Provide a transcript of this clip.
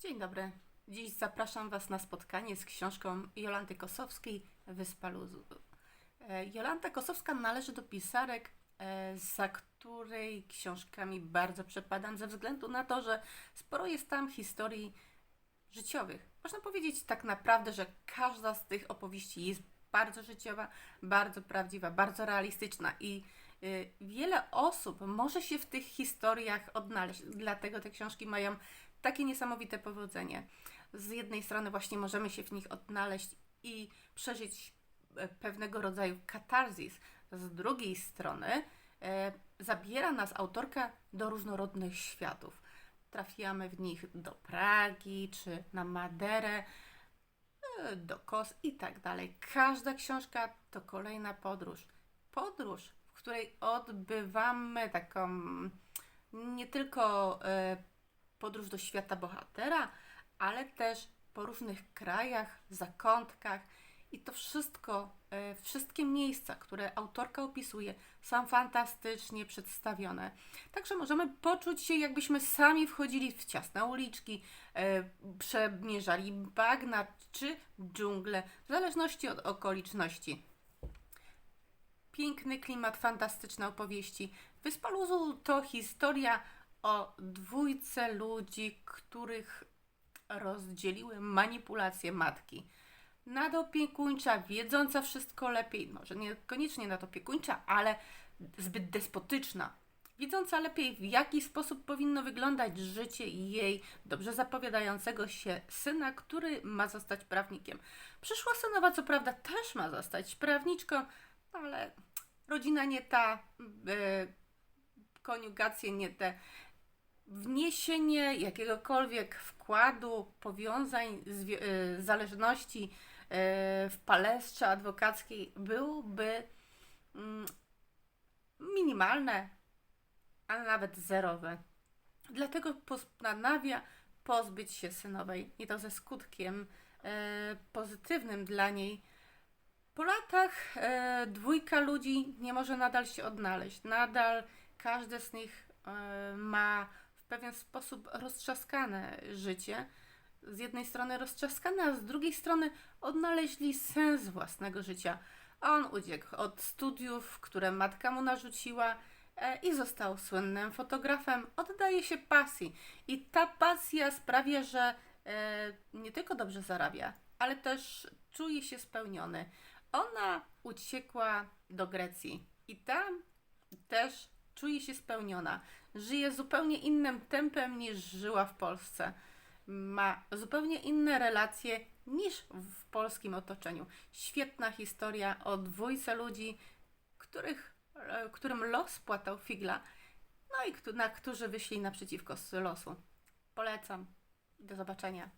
Dzień dobry. Dziś zapraszam Was na spotkanie z książką Jolanty Kosowskiej Wyspa Luzu. E, Jolanta Kosowska należy do pisarek, e, za której książkami bardzo przepadam, ze względu na to, że sporo jest tam historii życiowych. Można powiedzieć tak naprawdę, że każda z tych opowieści jest bardzo życiowa, bardzo prawdziwa, bardzo realistyczna i y, wiele osób może się w tych historiach odnaleźć. Dlatego te książki mają takie niesamowite powodzenie. Z jednej strony właśnie możemy się w nich odnaleźć i przeżyć e, pewnego rodzaju katarzis, z drugiej strony e, zabiera nas autorka do różnorodnych światów. Trafiamy w nich do Pragi czy na Maderę, e, do Kos i tak dalej. Każda książka to kolejna podróż. Podróż, w której odbywamy taką nie tylko e, podróż do świata bohatera, ale też po różnych krajach, zakątkach. I to wszystko, e, wszystkie miejsca, które autorka opisuje, są fantastycznie przedstawione. Także możemy poczuć się, jakbyśmy sami wchodzili w ciasne uliczki, e, przemierzali bagna czy dżungle, w zależności od okoliczności. Piękny klimat, fantastyczne opowieści. Wyspa Luzu to historia o dwójce ludzi, których rozdzieliły manipulacje matki. Nadopiekuńcza, wiedząca wszystko lepiej, może niekoniecznie nadopiekuńcza, ale zbyt despotyczna. Wiedząca lepiej, w jaki sposób powinno wyglądać życie jej dobrze zapowiadającego się syna, który ma zostać prawnikiem. Przyszła synowa, co prawda, też ma zostać prawniczką, ale rodzina nie ta, e, koniugacje nie te wniesienie jakiegokolwiek wkładu, powiązań, y, zależności y, w palestrze adwokackiej byłby mm, minimalne, a nawet zerowe. Dlatego postanawia pozbyć się synowej i to ze skutkiem e, pozytywnym dla niej. Po latach e, dwójka ludzi nie może nadal się odnaleźć. Nadal każdy z nich e, ma pewien sposób roztrzaskane życie. Z jednej strony roztrzaskane, a z drugiej strony odnaleźli sens własnego życia. On uciekł od studiów, które matka mu narzuciła e, i został słynnym fotografem. Oddaje się pasji i ta pasja sprawia, że e, nie tylko dobrze zarabia, ale też czuje się spełniony. Ona uciekła do Grecji i tam też czuje się spełniona. Żyje zupełnie innym tempem niż żyła w Polsce. Ma zupełnie inne relacje niż w polskim otoczeniu. Świetna historia o dwójce ludzi, których, e, którym los płatał figla, no i na którzy wyszli naprzeciwko losu. Polecam. Do zobaczenia.